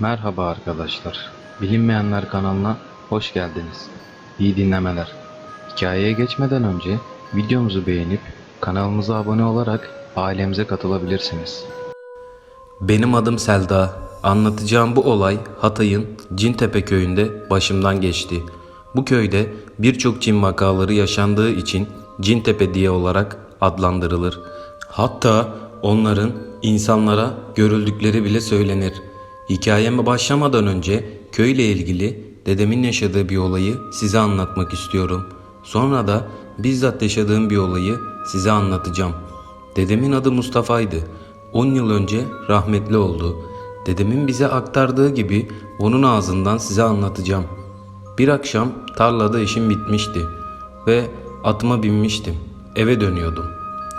Merhaba arkadaşlar. Bilinmeyenler kanalına hoş geldiniz. İyi dinlemeler. Hikayeye geçmeden önce videomuzu beğenip kanalımıza abone olarak ailemize katılabilirsiniz. Benim adım Selda. Anlatacağım bu olay Hatay'ın Cintepe köyünde başımdan geçti. Bu köyde birçok cin vakaları yaşandığı için Cintepe diye olarak adlandırılır. Hatta onların insanlara görüldükleri bile söylenir. Hikayeme başlamadan önce köyle ilgili dedemin yaşadığı bir olayı size anlatmak istiyorum. Sonra da bizzat yaşadığım bir olayı size anlatacağım. Dedemin adı Mustafa'ydı. 10 yıl önce rahmetli oldu. Dedemin bize aktardığı gibi onun ağzından size anlatacağım. Bir akşam tarlada işim bitmişti ve atıma binmiştim. Eve dönüyordum.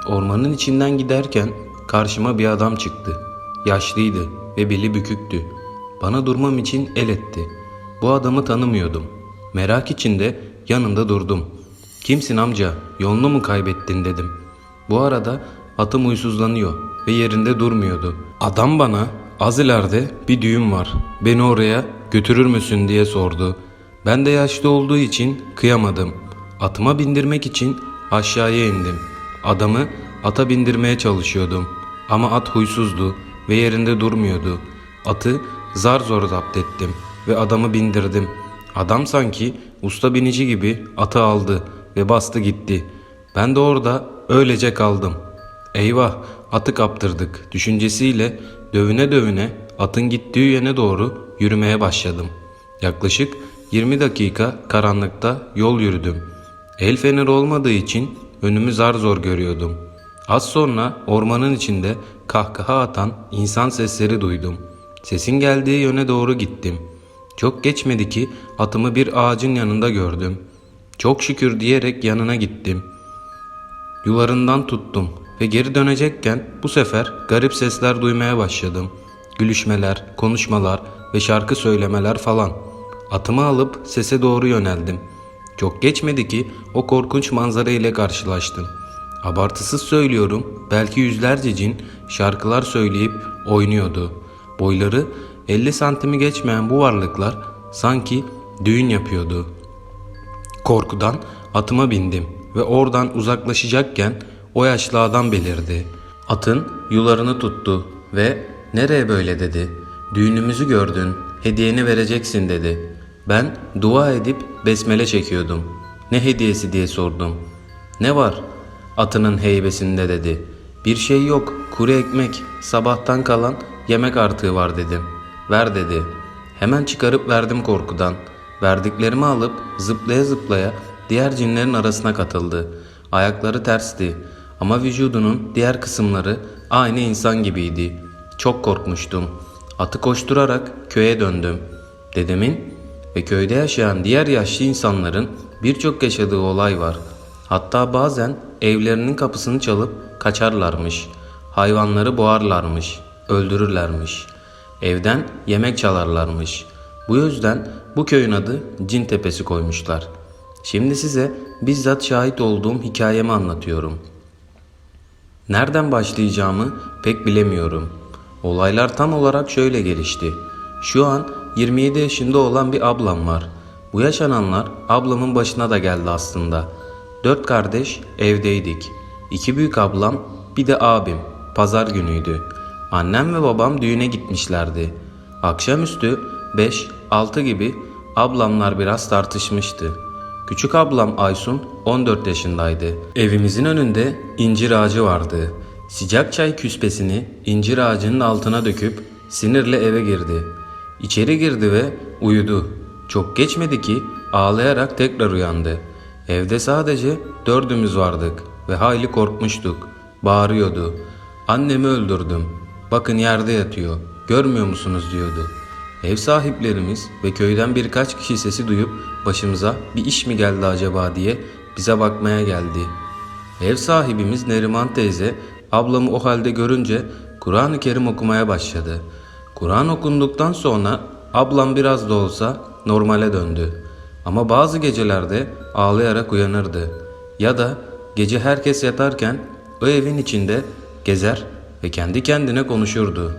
Ormanın içinden giderken karşıma bir adam çıktı. Yaşlıydı ve beli büküktü. Bana durmam için el etti. Bu adamı tanımıyordum. Merak içinde yanında durdum. Kimsin amca? Yolunu mu kaybettin dedim. Bu arada atım uysuzlanıyor ve yerinde durmuyordu. Adam bana az ileride bir düğün var. Beni oraya götürür müsün diye sordu. Ben de yaşlı olduğu için kıyamadım. Atıma bindirmek için aşağıya indim. Adamı ata bindirmeye çalışıyordum. Ama at huysuzdu ve yerinde durmuyordu. Atı zar zor zapt ettim ve adamı bindirdim. Adam sanki usta binici gibi atı aldı ve bastı gitti. Ben de orada öylece kaldım. Eyvah atı kaptırdık düşüncesiyle dövüne dövüne atın gittiği yöne doğru yürümeye başladım. Yaklaşık 20 dakika karanlıkta yol yürüdüm. El feneri olmadığı için önümü zar zor görüyordum. Az sonra ormanın içinde kahkaha atan insan sesleri duydum. Sesin geldiği yöne doğru gittim. Çok geçmedi ki atımı bir ağacın yanında gördüm. Çok şükür diyerek yanına gittim. Yularından tuttum ve geri dönecekken bu sefer garip sesler duymaya başladım. Gülüşmeler, konuşmalar ve şarkı söylemeler falan. Atımı alıp sese doğru yöneldim. Çok geçmedi ki o korkunç manzara ile karşılaştım. Abartısız söylüyorum belki yüzlerce cin şarkılar söyleyip oynuyordu. Boyları 50 santimi geçmeyen bu varlıklar sanki düğün yapıyordu. Korkudan atıma bindim ve oradan uzaklaşacakken o yaşlı adam belirdi. Atın yularını tuttu ve nereye böyle dedi. Düğünümüzü gördün, hediyeni vereceksin dedi. Ben dua edip besmele çekiyordum. Ne hediyesi diye sordum. Ne var? Atının heybesinde dedi. Bir şey yok, kuru ekmek, sabahtan kalan yemek artığı var dedim. Ver dedi. Hemen çıkarıp verdim korkudan. Verdiklerimi alıp zıplaya zıplaya diğer cinlerin arasına katıldı. Ayakları tersti ama vücudunun diğer kısımları aynı insan gibiydi. Çok korkmuştum. Atı koşturarak köye döndüm. Dedemin ve köyde yaşayan diğer yaşlı insanların birçok yaşadığı olay var. Hatta bazen evlerinin kapısını çalıp kaçarlarmış. Hayvanları boğarlarmış, öldürürlermiş. Evden yemek çalarlarmış. Bu yüzden bu köyün adı Cin Tepesi koymuşlar. Şimdi size bizzat şahit olduğum hikayemi anlatıyorum. Nereden başlayacağımı pek bilemiyorum. Olaylar tam olarak şöyle gelişti. Şu an 27 yaşında olan bir ablam var. Bu yaşananlar ablamın başına da geldi aslında. Dört kardeş evdeydik. İki büyük ablam bir de abim. Pazar günüydü. Annem ve babam düğüne gitmişlerdi. Akşamüstü 5-6 gibi ablamlar biraz tartışmıştı. Küçük ablam Aysun 14 yaşındaydı. Evimizin önünde incir ağacı vardı. Sıcak çay küspesini incir ağacının altına döküp sinirle eve girdi. İçeri girdi ve uyudu. Çok geçmedi ki ağlayarak tekrar uyandı. Evde sadece dördümüz vardık ve hayli korkmuştuk. Bağırıyordu. Annemi öldürdüm. Bakın yerde yatıyor. Görmüyor musunuz diyordu. Ev sahiplerimiz ve köyden birkaç kişi sesi duyup başımıza bir iş mi geldi acaba diye bize bakmaya geldi. Ev sahibimiz Neriman teyze ablamı o halde görünce Kur'an-ı Kerim okumaya başladı. Kur'an okunduktan sonra ablam biraz da olsa normale döndü. Ama bazı gecelerde ağlayarak uyanırdı. Ya da gece herkes yatarken o evin içinde gezer ve kendi kendine konuşurdu.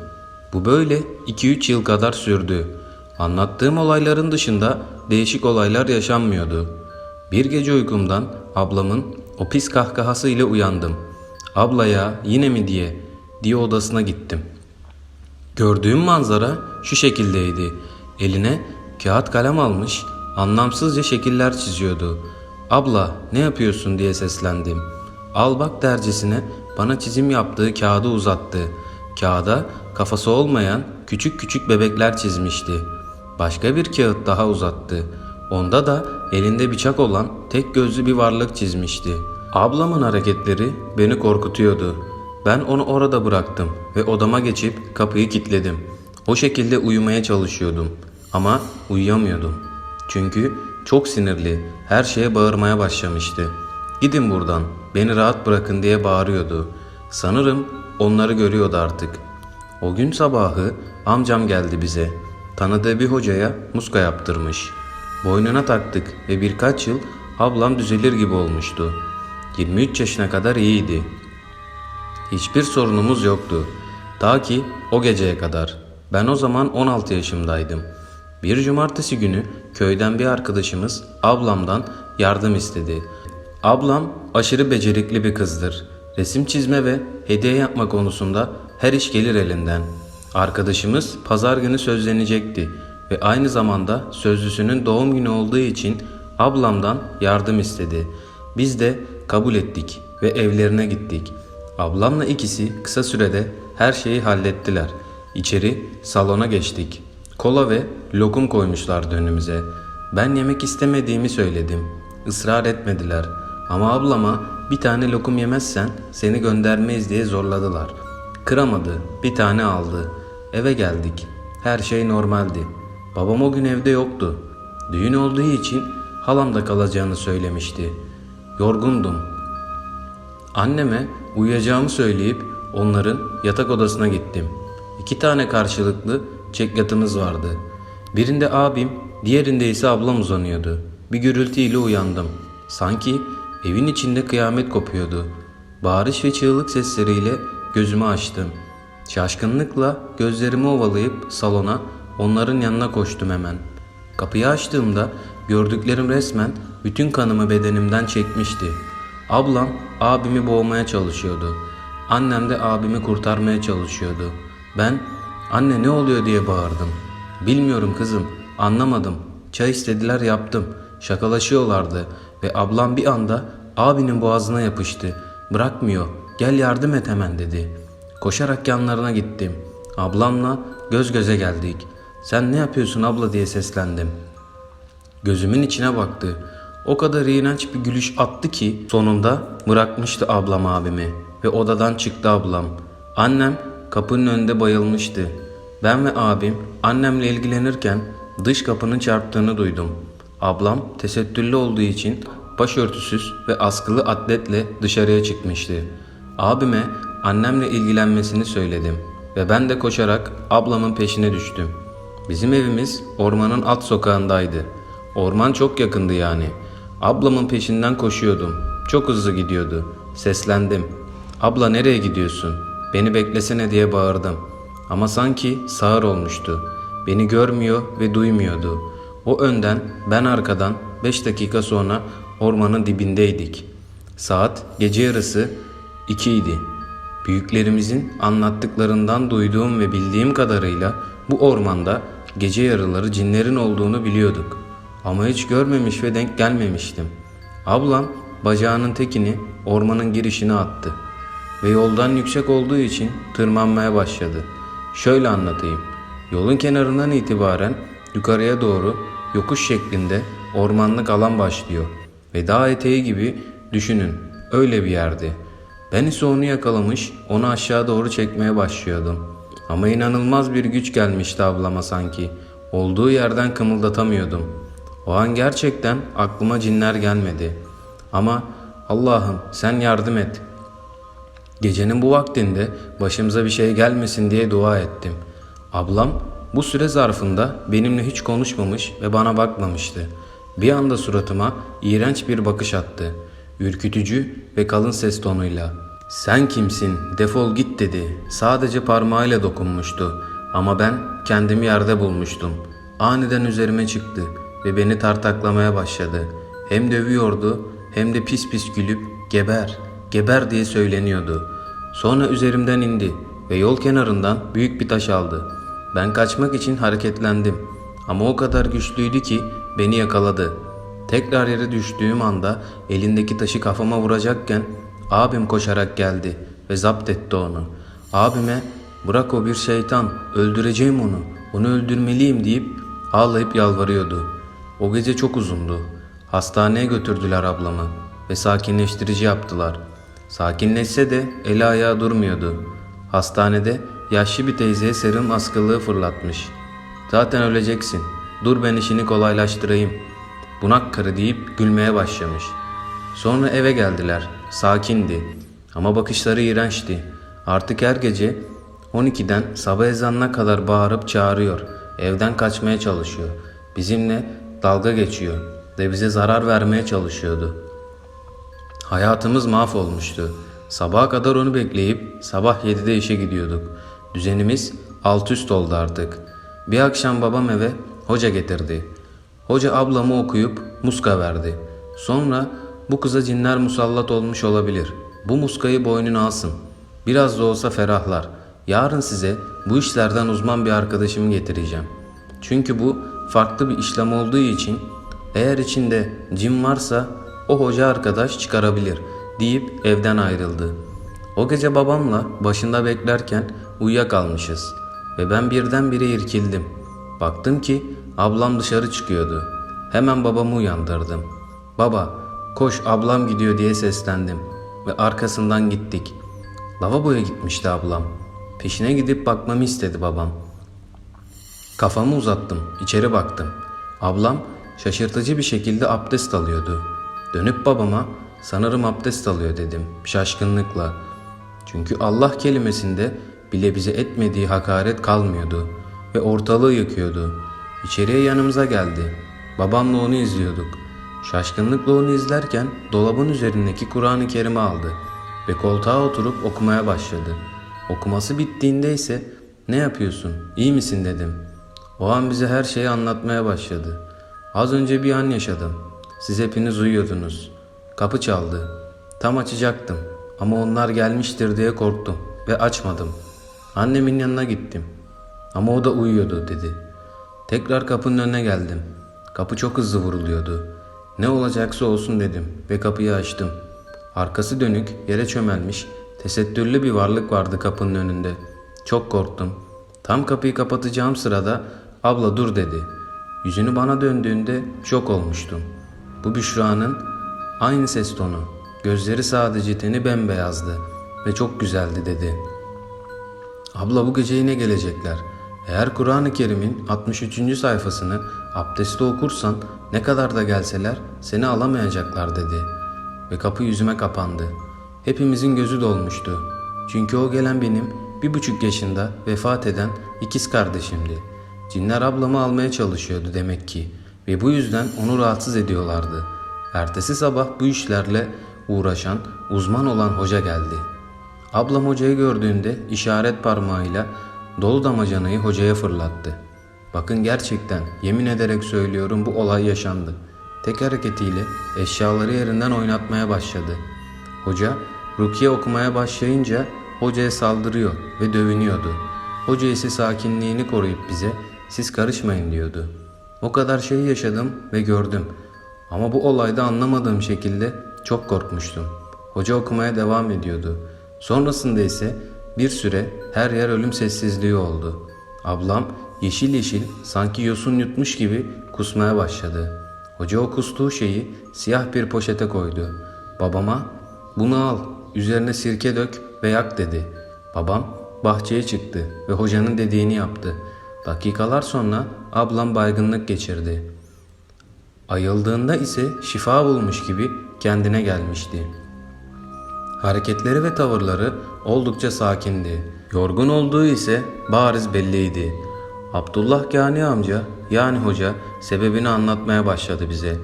Bu böyle 2-3 yıl kadar sürdü. Anlattığım olayların dışında değişik olaylar yaşanmıyordu. Bir gece uykumdan ablamın o pis kahkahası ile uyandım. Ablaya yine mi diye diye odasına gittim. Gördüğüm manzara şu şekildeydi. Eline kağıt kalem almış, anlamsızca şekiller çiziyordu. Abla ne yapıyorsun diye seslendim. Al bak dercesine bana çizim yaptığı kağıdı uzattı. Kağıda kafası olmayan küçük küçük bebekler çizmişti. Başka bir kağıt daha uzattı. Onda da elinde bıçak olan tek gözlü bir varlık çizmişti. Ablamın hareketleri beni korkutuyordu. Ben onu orada bıraktım ve odama geçip kapıyı kilitledim. O şekilde uyumaya çalışıyordum ama uyuyamıyordum. Çünkü çok sinirli, her şeye bağırmaya başlamıştı. Gidin buradan, beni rahat bırakın diye bağırıyordu. Sanırım onları görüyordu artık. O gün sabahı amcam geldi bize. Tanıdığı bir hocaya muska yaptırmış. Boynuna taktık ve birkaç yıl ablam düzelir gibi olmuştu. 23 yaşına kadar iyiydi. Hiçbir sorunumuz yoktu. Ta ki o geceye kadar. Ben o zaman 16 yaşımdaydım. Bir cumartesi günü köyden bir arkadaşımız ablamdan yardım istedi. Ablam aşırı becerikli bir kızdır. Resim çizme ve hediye yapma konusunda her iş gelir elinden. Arkadaşımız pazar günü sözlenecekti ve aynı zamanda sözlüsünün doğum günü olduğu için ablamdan yardım istedi. Biz de kabul ettik ve evlerine gittik. Ablamla ikisi kısa sürede her şeyi hallettiler. İçeri salona geçtik. Kola ve lokum koymuşlardı önümüze. Ben yemek istemediğimi söyledim. Israr etmediler. Ama ablama bir tane lokum yemezsen seni göndermeyiz diye zorladılar. Kıramadı. Bir tane aldı. Eve geldik. Her şey normaldi. Babam o gün evde yoktu. Düğün olduğu için halamda kalacağını söylemişti. Yorgundum. Anneme uyuyacağımı söyleyip onların yatak odasına gittim. İki tane karşılıklı çek yatımız vardı. Birinde abim, diğerinde ise ablam uzanıyordu. Bir gürültüyle uyandım. Sanki evin içinde kıyamet kopuyordu. Bağırış ve çığlık sesleriyle gözümü açtım. Şaşkınlıkla gözlerimi ovalayıp salona onların yanına koştum hemen. Kapıyı açtığımda gördüklerim resmen bütün kanımı bedenimden çekmişti. Ablam abimi boğmaya çalışıyordu. Annem de abimi kurtarmaya çalışıyordu. Ben anne ne oluyor diye bağırdım. Bilmiyorum kızım anlamadım. Çay istediler yaptım. Şakalaşıyorlardı ve ablam bir anda abinin boğazına yapıştı. Bırakmıyor gel yardım et hemen dedi. Koşarak yanlarına gittim. Ablamla göz göze geldik. Sen ne yapıyorsun abla diye seslendim. Gözümün içine baktı. O kadar iğrenç bir gülüş attı ki sonunda bırakmıştı ablam abimi ve odadan çıktı ablam. Annem kapının önünde bayılmıştı. Ben ve abim annemle ilgilenirken dış kapının çarptığını duydum. Ablam tesettürlü olduğu için başörtüsüz ve askılı atletle dışarıya çıkmıştı. Abime annemle ilgilenmesini söyledim ve ben de koşarak ablamın peşine düştüm. Bizim evimiz ormanın alt sokağındaydı. Orman çok yakındı yani. Ablamın peşinden koşuyordum. Çok hızlı gidiyordu. Seslendim. Abla nereye gidiyorsun? Beni beklesene diye bağırdım. Ama sanki sağır olmuştu. Beni görmüyor ve duymuyordu. O önden, ben arkadan 5 dakika sonra ormanın dibindeydik. Saat gece yarısı 2 idi. Büyüklerimizin anlattıklarından duyduğum ve bildiğim kadarıyla bu ormanda gece yarıları cinlerin olduğunu biliyorduk. Ama hiç görmemiş ve denk gelmemiştim. Ablam bacağının tekini ormanın girişine attı ve yoldan yüksek olduğu için tırmanmaya başladı. Şöyle anlatayım. Yolun kenarından itibaren yukarıya doğru yokuş şeklinde ormanlık alan başlıyor ve dağ eteği gibi düşünün öyle bir yerdi. Ben ise onu yakalamış, onu aşağı doğru çekmeye başlıyordum. Ama inanılmaz bir güç gelmişti ablama sanki. Olduğu yerden kımıldatamıyordum. O an gerçekten aklıma cinler gelmedi. Ama Allah'ım sen yardım et. Gecenin bu vaktinde başımıza bir şey gelmesin diye dua ettim. Ablam bu süre zarfında benimle hiç konuşmamış ve bana bakmamıştı. Bir anda suratıma iğrenç bir bakış attı. Ürkütücü ve kalın ses tonuyla. Sen kimsin? Defol git dedi. Sadece parmağıyla dokunmuştu. Ama ben kendimi yerde bulmuştum. Aniden üzerime çıktı ve beni tartaklamaya başladı. Hem dövüyordu hem de pis pis gülüp geber, geber diye söyleniyordu. Sonra üzerimden indi ve yol kenarından büyük bir taş aldı. Ben kaçmak için hareketlendim ama o kadar güçlüydü ki beni yakaladı. Tekrar yere düştüğüm anda elindeki taşı kafama vuracakken abim koşarak geldi ve zapt etti onu. Abime bırak o bir şeytan öldüreceğim onu onu öldürmeliyim deyip ağlayıp yalvarıyordu. O gece çok uzundu. Hastaneye götürdüler ablamı ve sakinleştirici yaptılar. Sakinleşse de eli ayağı durmuyordu. Hastanede yaşlı bir teyzeye serum askılığı fırlatmış. Zaten öleceksin. Dur ben işini kolaylaştırayım. Bunak karı deyip gülmeye başlamış. Sonra eve geldiler. Sakindi. Ama bakışları iğrençti. Artık her gece 12'den sabah ezanına kadar bağırıp çağırıyor. Evden kaçmaya çalışıyor. Bizimle dalga geçiyor ve bize zarar vermeye çalışıyordu. Hayatımız mahvolmuştu. Sabaha kadar onu bekleyip sabah 7'de işe gidiyorduk. Düzenimiz alt üst oldu artık. Bir akşam babam eve hoca getirdi. Hoca ablamı okuyup muska verdi. Sonra bu kıza cinler musallat olmuş olabilir. Bu muskayı boynuna alsın. Biraz da olsa ferahlar. Yarın size bu işlerden uzman bir arkadaşımı getireceğim. Çünkü bu farklı bir işlem olduğu için eğer içinde cin varsa o hoca arkadaş çıkarabilir deyip evden ayrıldı. O gece babamla başında beklerken uyuyakalmışız ve ben birdenbire irkildim. Baktım ki ablam dışarı çıkıyordu. Hemen babamı uyandırdım. Baba koş ablam gidiyor diye seslendim ve arkasından gittik. Lavaboya gitmişti ablam. Peşine gidip bakmamı istedi babam. Kafamı uzattım, içeri baktım. Ablam şaşırtıcı bir şekilde abdest alıyordu. Dönüp babama sanırım abdest alıyor dedim şaşkınlıkla. Çünkü Allah kelimesinde bile bize etmediği hakaret kalmıyordu ve ortalığı yıkıyordu. İçeriye yanımıza geldi. Babamla onu izliyorduk. Şaşkınlıkla onu izlerken dolabın üzerindeki Kur'an-ı Kerim'i aldı ve koltuğa oturup okumaya başladı. Okuması bittiğinde ise ne yapıyorsun, iyi misin dedim. O an bize her şeyi anlatmaya başladı. Az önce bir an yaşadım. Siz hepiniz uyuyordunuz. Kapı çaldı. Tam açacaktım ama onlar gelmiştir diye korktum ve açmadım. Annemin yanına gittim. Ama o da uyuyordu dedi. Tekrar kapının önüne geldim. Kapı çok hızlı vuruluyordu. Ne olacaksa olsun dedim ve kapıyı açtım. Arkası dönük, yere çömelmiş, tesettürlü bir varlık vardı kapının önünde. Çok korktum. Tam kapıyı kapatacağım sırada abla dur dedi. Yüzünü bana döndüğünde şok olmuştum. Bu Büşra'nın aynı ses tonu. Gözleri sadece teni bembeyazdı ve çok güzeldi dedi. Abla bu gece yine gelecekler. Eğer Kur'an-ı Kerim'in 63. sayfasını abdestte okursan ne kadar da gelseler seni alamayacaklar dedi. Ve kapı yüzüme kapandı. Hepimizin gözü dolmuştu. Çünkü o gelen benim bir buçuk yaşında vefat eden ikiz kardeşimdi. Cinler ablamı almaya çalışıyordu demek ki ve bu yüzden onu rahatsız ediyorlardı. Ertesi sabah bu işlerle uğraşan uzman olan hoca geldi. Ablam hocayı gördüğünde işaret parmağıyla dolu damacanayı hocaya fırlattı. Bakın gerçekten yemin ederek söylüyorum bu olay yaşandı. Tek hareketiyle eşyaları yerinden oynatmaya başladı. Hoca rukiye okumaya başlayınca hocaya saldırıyor ve dövünüyordu. Hoca ise sakinliğini koruyup bize siz karışmayın diyordu. O kadar şeyi yaşadım ve gördüm. Ama bu olayda anlamadığım şekilde çok korkmuştum. Hoca okumaya devam ediyordu. Sonrasında ise bir süre her yer ölüm sessizliği oldu. Ablam yeşil yeşil sanki yosun yutmuş gibi kusmaya başladı. Hoca o kustuğu şeyi siyah bir poşete koydu. Babama bunu al üzerine sirke dök ve yak dedi. Babam bahçeye çıktı ve hocanın dediğini yaptı. Dakikalar sonra ablam baygınlık geçirdi. Ayıldığında ise şifa bulmuş gibi kendine gelmişti. Hareketleri ve tavırları oldukça sakindi. Yorgun olduğu ise bariz belliydi. Abdullah Gani amca yani hoca sebebini anlatmaya başladı bize.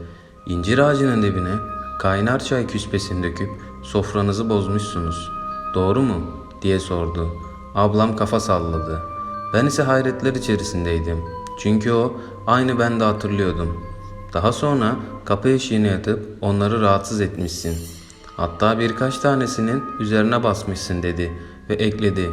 İncir ağacının dibine kaynar çay küspesini döküp sofranızı bozmuşsunuz. Doğru mu? diye sordu. Ablam kafa salladı. Ben ise hayretler içerisindeydim. Çünkü o aynı ben de hatırlıyordum. Daha sonra kapı eşiğine yatıp onları rahatsız etmişsin. Hatta birkaç tanesinin üzerine basmışsın dedi ve ekledi.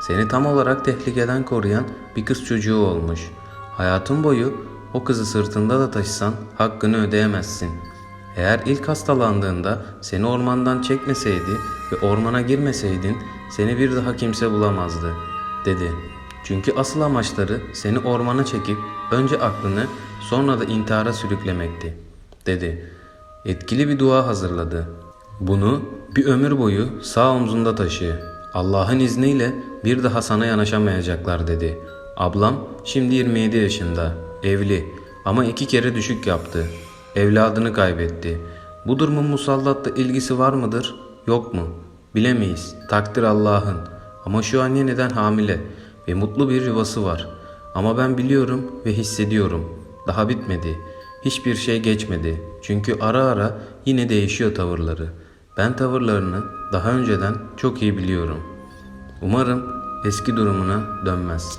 Seni tam olarak tehlikeden koruyan bir kız çocuğu olmuş. Hayatın boyu o kızı sırtında da taşısan hakkını ödeyemezsin. Eğer ilk hastalandığında seni ormandan çekmeseydi ve ormana girmeseydin seni bir daha kimse bulamazdı, dedi. Çünkü asıl amaçları seni ormana çekip önce aklını sonra da intihara sürüklemekti, dedi. Etkili bir dua hazırladı. Bunu bir ömür boyu sağ omzunda taşı. Allah'ın izniyle bir daha sana yanaşamayacaklar dedi. Ablam şimdi 27 yaşında, evli ama iki kere düşük yaptı. Evladını kaybetti. Bu durumun musallatta ilgisi var mıdır? Yok mu? Bilemeyiz. Takdir Allah'ın. Ama şu an yeniden hamile ve mutlu bir yuvası var. Ama ben biliyorum ve hissediyorum. Daha bitmedi. Hiçbir şey geçmedi. Çünkü ara ara yine değişiyor tavırları. Ben tavırlarını daha önceden çok iyi biliyorum. Umarım eski durumuna dönmez.